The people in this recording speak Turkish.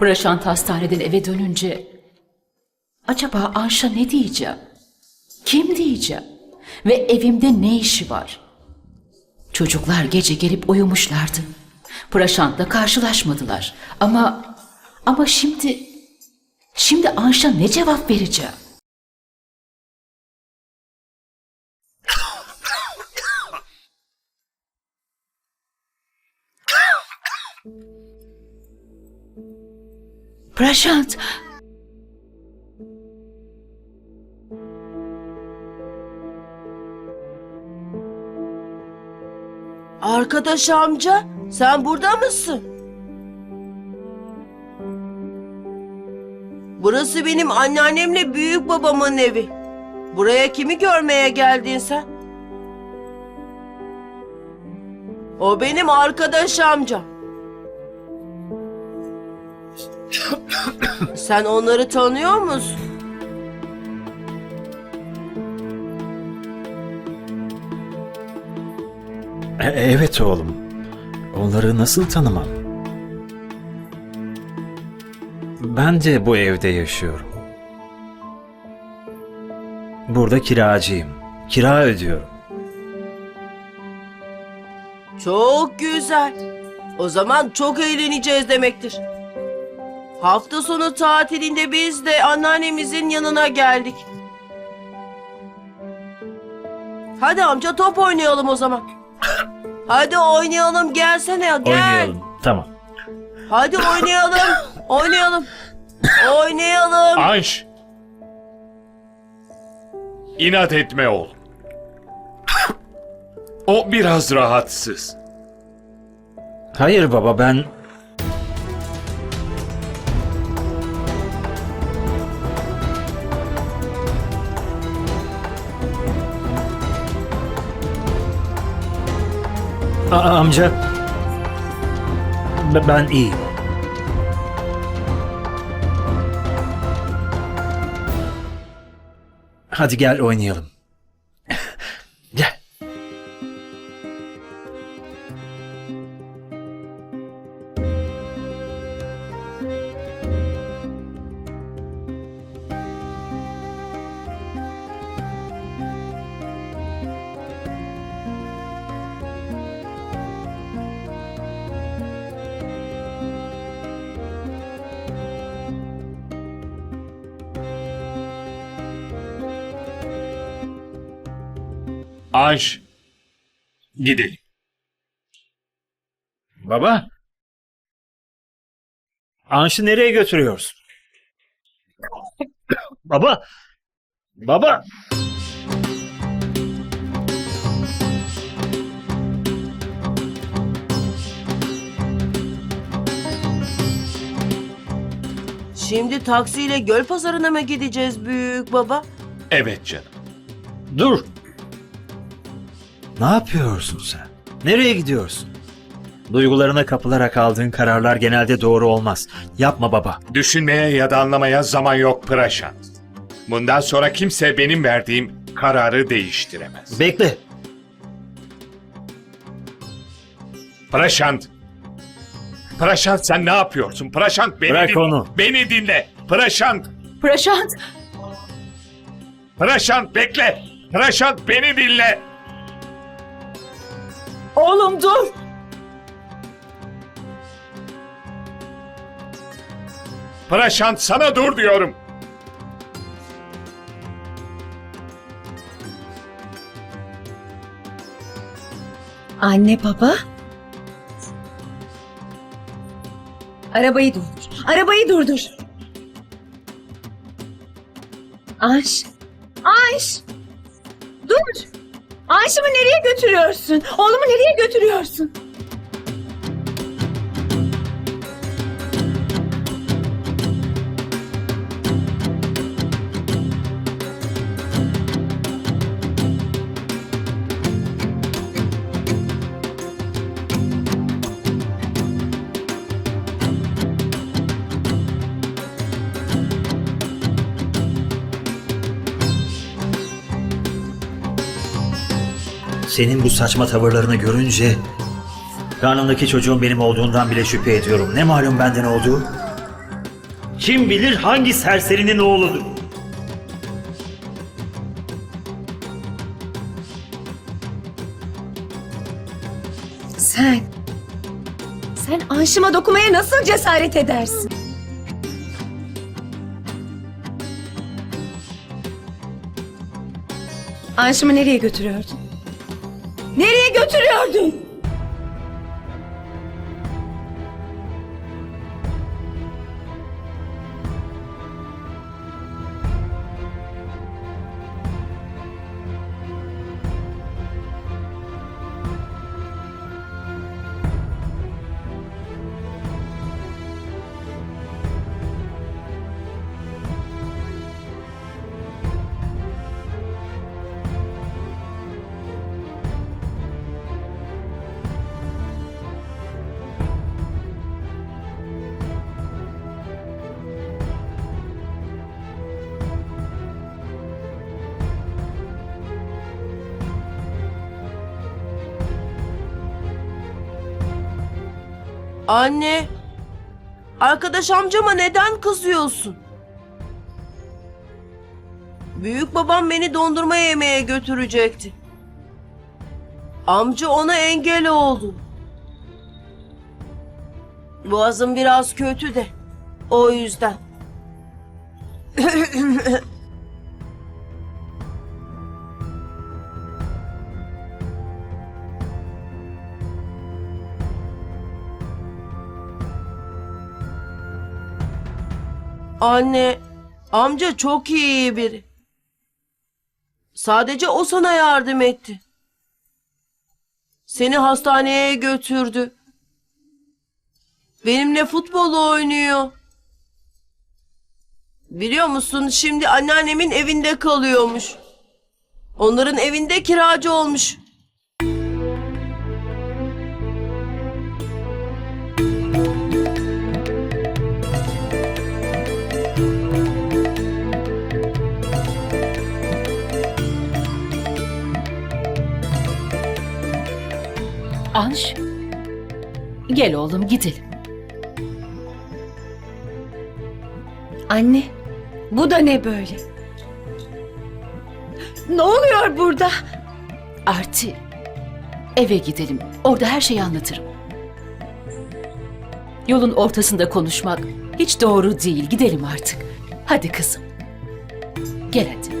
Praşant hastaneden eve dönünce acaba Anşa ne diyeceğim? Kim diyeceğim? Ve evimde ne işi var? Çocuklar gece gelip uyumuşlardı. Praşant'la karşılaşmadılar. Ama ama şimdi şimdi Anşa ne cevap vereceğim? Praşant, Arkadaş amca, sen burada mısın? Burası benim anneannemle büyük babamın evi. Buraya kimi görmeye geldin sen? O benim arkadaş amcam. Sen onları tanıyor musun? E- evet oğlum. Onları nasıl tanımam? Ben de bu evde yaşıyorum. Burada kiracıyım. Kira ödüyorum. Çok güzel. O zaman çok eğleneceğiz demektir. Hafta sonu tatilinde biz de anneannemizin yanına geldik. Hadi amca top oynayalım o zaman. Hadi oynayalım gelsene gel. Oynayalım. Tamam. Hadi oynayalım. oynayalım. Oynayalım. Anş! İnat etme oğlum. O biraz rahatsız. Hayır baba ben... Aa, amca. B- Ben iyiyim. Hadi gel oynayalım. Anş! Gidelim. Baba. Anş'ı nereye götürüyorsun? Baba. Baba. Şimdi taksiyle göl pazarına mı gideceğiz büyük baba? Evet canım. Dur. Ne yapıyorsun sen? Nereye gidiyorsun? Duygularına kapılarak aldığın kararlar genelde doğru olmaz. Yapma baba. Düşünmeye ya da anlamaya zaman yok Praşant. Bundan sonra kimse benim verdiğim kararı değiştiremez. Bekle. Praşant! Praşant sen ne yapıyorsun? Praşant beni Bırak dinle. onu. Beni dinle. Praşant! Praşant, Praşant bekle. Praşant beni dinle. Oğlum dur. Praşant sana dur diyorum. Anne baba. Arabayı durdur. Arabayı durdur. Ayş. Ayş. Dur. Ayşımı nereye götürüyorsun? Oğlumu nereye götürüyorsun? Senin bu saçma tavırlarını görünce karnımdaki çocuğun benim olduğundan bile şüphe ediyorum. Ne malum benden olduğu? kim bilir hangi serserinin oğludur. Sen... Sen Anşım'a dokunmaya nasıl cesaret edersin? Anşım'ı nereye götürüyordun? Nereye götürüyordun? Anne, arkadaş amcama neden kızıyorsun? Büyük babam beni dondurma yemeye götürecekti. Amca ona engel oldu. Boğazım biraz kötü de. O yüzden. Anne, amca çok iyi biri. Sadece o sana yardım etti. Seni hastaneye götürdü. Benimle futbol oynuyor. Biliyor musun şimdi anneannemin evinde kalıyormuş. Onların evinde kiracı olmuş. Anş, gel oğlum gidelim. Anne, bu da ne böyle? Ne oluyor burada? Arti, eve gidelim. Orada her şeyi anlatırım. Yolun ortasında konuşmak hiç doğru değil. Gidelim artık. Hadi kızım. Gel hadi.